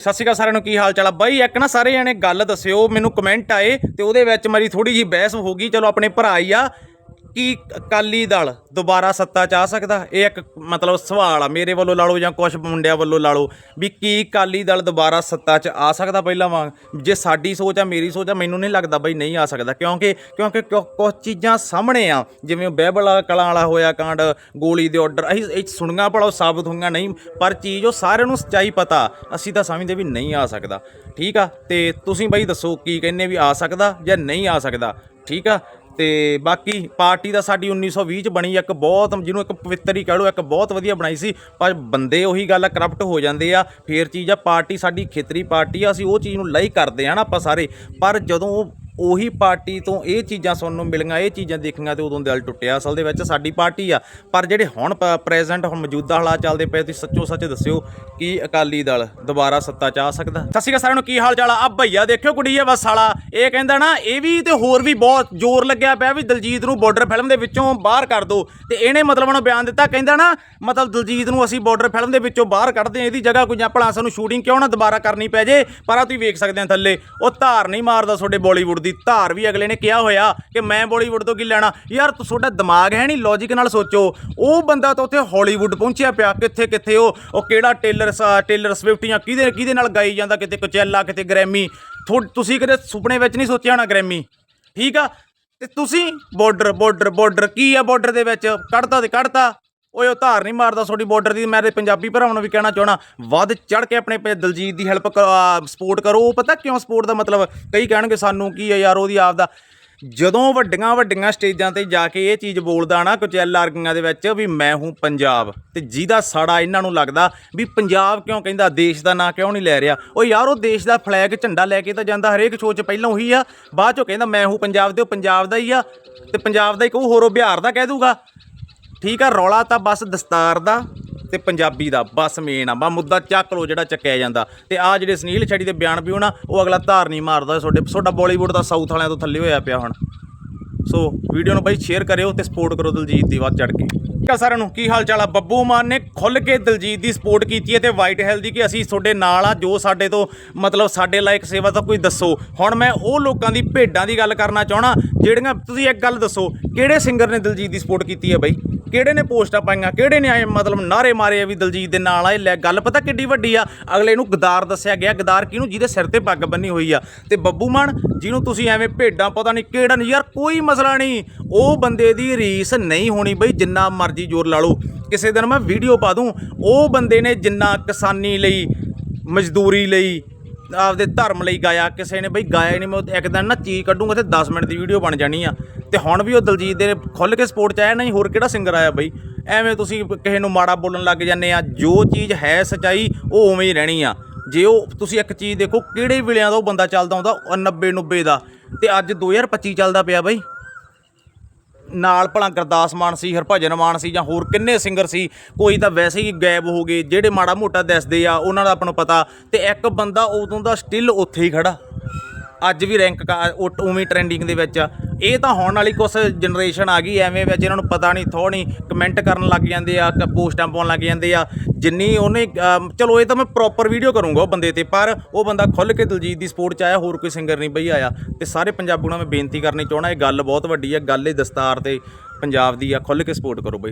ਸਤਿ ਸ਼੍ਰੀ ਅਕਾਲ ਸਾਰਿਆਂ ਨੂੰ, ਕੀ ਹਾਲ ਚਾਲ ਆ? ਬਾਈ, ਇੱਕ ਨਾ ਸਾਰੇ ਜਣੇ ਗੱਲ ਦੱਸਿਓ, ਮੈਨੂੰ ਕਮੈਂਟ ਆਏ ਤੇ ਉਹਦੇ ਵਿੱਚ ਮੇਰੀ ਥੋੜੀ ਜੀ ਬਹਿਸ ਹੋ ਗਈ। ਚਲੋ, ਆਪਣੇ ਭਰਾ ਹੀ ਆ। ਕੀ ਅਕਾਲੀ ਦਲ ਦੁਬਾਰਾ ਸੱਤਾ ਚ ਆ ਸਕਦਾ? ਇਹ ਇੱਕ ਮਤਲਬ ਸਵਾਲ ਆ। ਮੇਰੇ ਵੱਲੋਂ ਲਾ ਲਓ ਜਾਂ ਕੁਝ ਮੁੰਡਿਆਂ ਵੱਲੋਂ ਲਾ ਲਓ ਵੀ ਕੀ ਅਕਾਲੀ ਦਲ ਦੁਬਾਰਾ ਸੱਤਾ ਚ ਆ ਸਕਦਾ ਪਹਿਲਾਂ ਵਾਂਗ ਜੇ ਸਾਡੀ ਸੋਚ ਆ, ਮੇਰੀ ਸੋਚ ਆ, ਮੈਨੂੰ ਨਹੀਂ ਲੱਗਦਾ ਬਈ ਨਹੀਂ ਆ ਸਕਦਾ। ਕਿਉਂਕਿ ਕਿਉਂਕਿ ਕੁਝ ਚੀਜ਼ਾਂ ਸਾਹਮਣੇ ਆ। ਜਿਵੇਂ ਬਹਿਬਲ ਕਲਾਂ ਵਾਲਾ ਹੋਇਆ, ਕਾਂਡ, ਗੋਲੀ ਦੇ ਆਰਡਰ ਅਸੀਂ ਇਹ ਸੁਣੀਆਂ ਭਲਾ ਸਾਬਤ ਹੋਈਆਂ ਨਹੀਂ, ਪਰ ਚੀਜ਼ ਉਹ ਸਾਰਿਆਂ ਨੂੰ ਸੱਚਾਈ ਪਤਾ, ਅਸੀਂ ਤਾਂ ਸਮਝਦੇ ਵੀ ਨਹੀਂ ਆ ਸਕਦਾ। ਠੀਕ ਆ? ਤੇ ਤੁਸੀਂ ਬਾਈ ਦੱਸੋ, ਕੀ ਕਹਿੰਦੇ ਵੀ ਆ ਸਕਦਾ ਜਾਂ ਨਹੀਂ ਆ ਸਕਦਾ? ਠੀਕ ਆ? ਤੇ ਬਾਕੀ ਪਾਰਟੀ ਦਾ ਸਾਡੀ 1920 ਚ ਬਣੀ ਇੱਕ ਬਹੁਤ, ਜਿਹਨੂੰ ਇੱਕ ਪਵਿੱਤਰ ਹੀ ਕਹਿ ਲਓ, ਇੱਕ ਬਹੁਤ ਵਧੀਆ ਬਣਾਈ ਸੀ, ਪਰ ਬੰਦੇ ਉਹੀ ਗੱਲ ਕਰਪਟ ਹੋ ਜਾਂਦੇ ਆ, ਫੇਰ ਚੀਜ਼ ਆ, ਪਾਰਟੀ ਸਾਡੀ ਖੇਤਰੀ ਪਾਰਟੀ ਆ, ਅਸੀਂ ਉਹ ਚੀਜ਼ ਨੂੰ ਲਈ ਕਰਦੇ ਆ ਨਾ ਆਪਾਂ ਸਾਰੇ, ਪਰ ਜਦੋਂ ਉਹ ਉਹੀ ਪਾਰਟੀ ਤੋਂ ਇਹ ਚੀਜ਼ਾਂ ਸੁਣਨ ਨੂੰ ਮਿਲੀਆਂ, ਇਹ ਚੀਜ਼ਾਂ ਦੇਖੀਆਂ ਤੇ ਉਦੋਂ ਦਿਲ ਟੁੱਟਿਆ ਅਸਲ ਦੇ ਵਿੱਚ ਸਾਡੀ ਪਾਰਟੀ ਆ। ਪਰ ਜਿਹੜੇ ਹੁਣ ਪ੍ਰੈਜ਼ੈਂਟ ਹੁਣ ਮੌਜੂਦਾ ਹਾਲਾਤ ਚੱਲਦੇ ਪਏ, ਤੁਸੀਂ ਸੱਚੋ ਸੱਚ ਦੱਸਿਓ ਕਿ ਅਕਾਲੀ ਦਲ ਦੁਬਾਰਾ ਸੱਤਾ 'ਚ ਆ ਸਕਦਾ? ਸਤਿ ਸ਼੍ਰੀ ਅਕਾਲ ਸਾਰਿਆਂ ਨੂੰ, ਕੀ ਹਾਲ ਚਾਲ ਆ? ਆ ਭਈਆ ਦੇਖਿਓ ਕੁੜੀ ਆ ਬਸ ਸਾਲਾ ਇਹ ਕਹਿੰਦਾ ਨਾ, ਇਹ ਵੀ ਤੇ ਹੋਰ ਵੀ ਬਹੁਤ ਜ਼ੋਰ ਲੱਗਿਆ ਪਿਆ ਵੀ ਦਲਜੀਤ ਨੂੰ ਬਾਰਡਰ ਫਿਲਮ ਦੇ ਵਿੱਚੋਂ ਬਾਹਰ ਕਰ ਦਿਓ ਤੇ ਇਹਨੇ ਮਤਲਬ ਨੂੰ ਬਿਆਨ ਦਿੱਤਾ, ਕਹਿੰਦਾ ਨਾ, ਮਤਲਬ ਦਲਜੀਤ ਨੂੰ ਅਸੀਂ ਬਾਰਡਰ ਫਿਲਮ ਦੇ ਵਿੱਚੋਂ ਬਾਹਰ ਕੱਢਦੇ ਹਾਂ, ਇਹਦੀ ਜਗ੍ਹਾ ਕੋਈ ਜਾਂ ਭਲਾ ਸਾਨੂੰ ਸ਼ੂਟਿੰਗ ਕਿਉਂ ਨਾ ਦੁਬਾਰਾ ਕਰਨੀ ਪੈ ਜੇ? ਪਰ ਆ ਤੁਸੀਂ ਵੇਖ ਸਕਦੇ ਆ ਥੱਲੇ, ਉਹ ਧਾਰ ਨਹੀਂ ਮਾਰਦਾ ਤੁਹਾਡੇ ਬਾਲੀਵੁੱਡ ਦੀ। ਧਾਰ ਵੀ ਅਗਲੇ ਨੇ ਕਿਹਾ ਹੋਇਆ ਕਿ ਮੈਂ ਬਾਲੀਵੁੱਡ ਤੋਂ ਕੀ ਲੈਣਾ। ਯਾਰ ਤੁਹਾਡਾ ਦਿਮਾਗ ਹੈ ਨਹੀਂ ਲੌਜੀਕ ਨਾਲ ਸੋਚੋ। ਉਹ ਬੰਦਾ ਤਾਂ ਉੱਥੇ ਹਾਲੀਵੁੱਡ ਪਹੁੰਚਿਆ ਪਿਆ। ਕਿੱਥੇ ਕਿੱਥੇ ਉਹ ਉਹ ਕਿਹੜਾ ਟੇਲਰ ਸਾ- ਟੇਲਰ ਸਵਿਫਟ ਜਾਂ ਕਿਹਦੇ ਕਿਹਦੇ ਨਾਲ ਗਾਈ ਜਾਂਦਾ? ਕਿਤੇ ਕੋਚੈਲਾ ਕਿਤੇ ਗ੍ਰੈਮੀ ਥੋ- ਤੁਸੀਂ ਕਦੇ ਸੁਪਨੇ ਵਿੱਚ ਨਹੀਂ ਸੋਚਿਆ ਹੋਣਾ ਗ੍ਰੈਮੀ ਠੀਕ ਆ? ਤੇ ਤੁਸੀਂ ਬਾਰਡਰ ਬਾਰਡਰ ਬਾਰਡਰ ਕੀ ਆ ਬਾਰਡਰ ਦੇ ਵਿੱਚ? ਕੱਢਤਾ ਤੇ ਕੱਢਤਾ। ਓਏ, ਉਹ ਧਾਰ ਨਹੀਂ ਮਾਰਦਾ ਤੁਹਾਡੀ ਬਾਰਡਰ ਦੀ, ਮੈਂ ਤੇ ਪੰਜਾਬੀ ਭਰਾਵਾਂ ਨੂੰ ਵੀ ਕਹਿਣਾ ਚਾਹਣਾ ਵੱਧ ਚੜ ਕੇ ਆਪਣੇ ਪ- ਦਲਜੀਤ ਦੀ ਹੈਲਪ ਸਪੋਰਟ ਕਰੋ। ਉਹ ਪਤਾ ਕਿਉਂ ਸਪੋਰਟ ਦਾ ਮਤਲਬ? ਕਈ ਕਹਿਣਗੇ ਸਾਨੂੰ ਕੀ ਆ ਯਾਰ, ਉਹਦੀ ਆਪ ਦਾ। ਜਦੋਂ ਵੱਡੀਆਂ ਵੱਡੀਆਂ ਸਟੇਜਾਂ ਤੇ ਜਾ ਕੇ ਇਹ ਚੀਜ਼ ਬੋਲਦਾ ਨਾ, ਕੁਚੈਲ ਆਰਗੀਆਂ ਦੇ ਵਿੱਚ, ਵੀ ਮੈਂ ਹੂੰ ਪੰਜਾਬ। ਤੇ ਜਿਹਦਾ ਸਾੜਾ ਇਹਨਾਂ ਨੂੰ ਲੱਗਦਾ, ਵੀ ਪੰਜਾਬ ਕਿਉਂ ਕਹਿੰਦਾ, ਦੇਸ਼ ਦਾ ਨਾਂ ਕਿਉਂ ਨਹੀਂ ਲੈ ਰਿਹਾ? ਉਹ ਯਾਰ, ਉਹ ਦੇਸ਼ ਦਾ ਫਲੈਗ ਝੰਡਾ ਲੈ ਕੇ ਤਾਂ ਜਾਂਦਾ, ਹਰੇਕ ਸ਼ੋਅ 'ਚ ਪਹਿਲਾਂ ਉਹੀ ਆ। ਬਾਅਦ 'ਚੋਂ ਕਹਿੰਦਾ, ਮੈਂ ਹੂੰ ਪੰਜਾਬ ਦੇ ਉਹ ਪੰਜਾਬ ਦਾ ਹੀ ਆ। ਤੇ ਪੰਜਾਬ ਦਾ ਹੀ ਕਹੂ ਹੋਰ, ਉਹ ਬਿਹਾਰ ਦਾ ਕਹਿ ਦੂਗਾ। ਠੀਕ ਆ, ਰੌਲਾ ਤਾਂ ਬਸ ਦਸਤਾਰ ਦਾ ਤੇ ਪੰਜਾਬੀ ਦਾ, ਬਸ ਮੇਨ ਆ। ਬਾ ਮੁੱਦਾ ਚੱਕ ਲੋ ਜਿਹੜਾ ਚੱਕਿਆ ਜਾਂਦਾ। ਤੇ ਆ ਜਿਹੜੇ ਸੁਨੀਲ ਛੜੀ ਦੇ ਬਿਆਨ ਵੀ ਹੋਣਾ ਉਹ ਅਗਲਾ ਧਾਰ ਨਹੀਂ ਮਾਰਦਾ ਤੁਹਾਡੇ, ਤੁਹਾਡਾ ਬਾਲੀਵੁੱਡ ਦਾ ਸਾਊਥ ਵਾਲਿਆਂ ਤੋਂ ਥੱਲੇ ਹੋਇਆ ਪਿਆ ਹੁਣ। ਸੋ ਵੀਡੀਓ ਨੂੰ ਬਾਈ ਸ਼ੇਅਰ ਕਰਿਓ ਤੇ ਸਪੋਰਟ ਕਰੋ ਦਲਜੀਤ ਦੀ ਵੱਧ ਚੜ ਕੇ। ਠੀਕ ਆ ਸਾਰਿਆਂ ਨੂੰ? ਕੀ ਹਾਲ ਚਾਲ ਆ? ਬੱਬੂ ਮਾਨ ਨੇ ਖੁੱਲ ਕੇ ਦਲਜੀਤ ਦੀ ਸਪੋਰਟ ਕੀਤੀ ਹੈ ਤੇ ਵਾਈਟ ਹੈਲ ਦੀ ਕਿ ਅਸੀਂ ਤੁਹਾਡੇ ਨਾਲ ਆ, ਜੋ ਸਾਡੇ ਤੋਂ ਮਤਲਬ ਸਾਡੇ ਲਾਇਕ ਸੇਵਾ ਤਾਂ ਕੋਈ ਦੱਸੋ। ਹੁਣ ਮੈਂ ਉਹ ਲੋਕਾਂ ਦੀ ਭੇਡਾਂ ਦੀ ਗੱਲ ਕਰਨਾ ਚਾਹਣਾ ਜਿਹੜੀਆਂ ਤੁਸੀਂ ਇੱਕ ਗੱਲ ਦੱਸੋ, ਕਿਹੜੇ ਸਿੰਗਰ ਨੇ ਦਲਜੀਤ ਦੀ ਸਪੋਰਟ ਕੀਤੀ ਹੈ ਬਾਈ? ਕਿਹੜੇ ਨੇ ਪੋਸਟਾਂ ਪਾਈਆਂ, ਕਿਹੜੇ ਨੇ ਆਏ ਮਤਲਬ ਨਾਰੇ ਮਾਰੇ ਆ ਵੀ ਦਲਜੀਤ ਦੇ ਨਾਲ ਆਏ, ਲੈ ਗੱਲ ਪਤਾ ਕਿੱਡੀ ਵੱਡੀ ਆ। ਅਗਲੇ ਨੂੰ ਗਦਾਰ ਦੱਸਿਆ ਗਿਆ, ਗਦਾਰ ਕਿਹਨੂੰ? ਜਿਹਦੇ ਸਿਰ ਤੇ ਪੱਗ ਬੰਨੀ ਹੋਈ ਆ। ਤੇ ਬੱਬੂ ਮਾਨ, ਜਿਹਨੂੰ ਤੁਸੀਂ ਐਵੇਂ ਭੇਡਾਂ, ਪਤਾ ਨਹੀਂ ਕਿਹੜਾ ਨਹੀਂ ਯਾਰ ਕੋਈ ਮਸਲਾ ਨਹੀਂ ਉਹ ਬੰਦੇ ਦੀ ਰੀਸ ਨਹੀਂ ਹੋਣੀ ਬਈ, ਜਿੰਨਾ ਮਰਜ਼ੀ ਜ਼ੋਰ ਲਾ ਲਓ। ਕਿਸੇ ਦਿਨ ਮੈਂ ਵੀਡੀਓ ਪਾ ਦੂੰ, ਉਹ ਬੰਦੇ ਨੇ ਜਿੰਨਾ ਕਿਸਾਨੀ ਲਈ, ਮਜ਼ਦੂਰੀ ਲਈ ਆਪਦੇ ਧਰਮ ਲਈ ਗਾਇਆ, ਕਿਸੇ ਨੇ ਬਈ ਗਾਇਆ ਨਹੀਂ, ਮੈਂ ਇੱਕ ਦਿਨ ਨਾ ਚੀਜ਼ ਕੱਢੂੰਗਾ ਤੇ 10 ਮਿੰਟ ਦੀ ਵੀਡੀਓ ਬਣ ਜਾਣੀ ਆ। ਤੇ ਹੁਣ ਵੀ ਉਹ ਦਲਜੀਤ ਦੇ ਖੁੱਲ ਕੇ ਸਪੋਰਟ ਚ ਆਇਆ, ਨਹੀਂ ਹੋਰ ਕਿਹੜਾ ਸਿੰਗਰ ਆਇਆ ਬਈ? ਐਵੇਂ ਤੁਸੀਂ ਕਿਸੇ ਨੂੰ ਮਾੜਾ ਬੋਲਣ ਲੱਗ ਜਾਂਦੇ ਆ, ਜੋ ਚੀਜ਼ ਹੈ ਸਚਾਈ, ਉਹ ਉਵੇਂ ਹੀ ਰਹਿਣੀ ਆ। ਜੇ ਉਹ, ਤੁਸੀਂ ਇੱਕ ਚੀਜ਼ ਦੇਖੋ, ਕਿਹੜੇ ਵੇਲਿਆਂ ਦਾ ਉਹ ਬੰਦਾ ਚੱਲਦਾ ਹੁੰਦਾ, ਉਹ 90 90 ਦਾ। ਤੇ ਅੱਜ 2025 ਚੱਲਦਾ ਪਿਆ ਬਈ। ਨਾਲ ਭਲਾ ਗੁਰਦਾਸ ਮਾਨ ਸੀ, ਹਰਭਜਨ ਮਾਨ ਸੀ ਜਾਂ ਹੋਰ ਕਿੰਨੇ ਸਿੰਗਰ ਸੀ, ਕੋਈ ਤਾਂ ਵੈਸੇ ਹੀ ਗਾਇਬ ਹੋ ਗਏ, ਜਿਹੜੇ ਮਾੜਾ ਮੋਟਾ ਦੱਸਦੇ ਆ, ਉਹਨਾਂ ਦਾ ਆਪਾਂ ਨੂੰ ਪਤਾ, ਤੇ ਇੱਕ ਬੰਦਾ ਉਦੋਂ ਦਾ ਸਟਿਲ ਉੱਥੇ ਹੀ ਖੜਾ। ਅੱਜ ਵੀ ਰੈਂਕ ਉਵੇਂ ਟ੍ਰੈਂਡਿੰਗ ਦੇ ਵਿੱਚ ਇਹ ਤਾਂ ਹੋਣ ਵਾਲੀ ਕੁਛ ਜਨਰੇਸ਼ਨ ਆ ਗਈ, ਐਵੇਂ ਵਿੱਚ ਇਹਨਾਂ ਨੂੰ ਪਤਾ ਨਹੀਂ, ਥੋ ਨਹੀਂ ਕਮੈਂਟ ਕਰਨ ਲੱਗ ਜਾਂਦੇ ਆ, ਕ- ਪੋਸਟਾਂ ਪਾਉਣ ਲੱਗ ਜਾਂਦੇ ਆ। ਜਿੰਨੀ ਉਹਨੇ ਚਲੋ ਇਹ ਤਾਂ ਮੈਂ ਪ੍ਰੋਪਰ ਵੀਡੀਓ ਕਰੂੰਗਾ ਉਹ ਬੰਦੇ ਤੇ, ਪਰ ਉਹ ਬੰਦਾ ਖੁੱਲ ਕੇ ਦਲਜੀਤ ਦੀ ਸਪੋਰਟ ਚ ਆਇਆ, ਹੋਰ ਕੋਈ ਸਿੰਗਰ ਨਹੀਂ ਬਈ ਆਇਆ। ਤੇ ਸਾਰੇ ਪੰਜਾਬੀਆਂ ਨੂੰ ਮੈਂ ਬੇਨਤੀ ਕਰਨੀ ਚਾਹਣਾ ਇਹ ਗੱਲ ਬਹੁਤ ਵੱਡੀ ਆ, ਗੱਲ ਇਹ ਦਸਤਾਰ ਤੇ ਪੰਜਾਬ ਦੀ ਆ ਖੁੱਲ ਕੇ ਸਪੋਰਟ ਕਰੋ ਬਈ।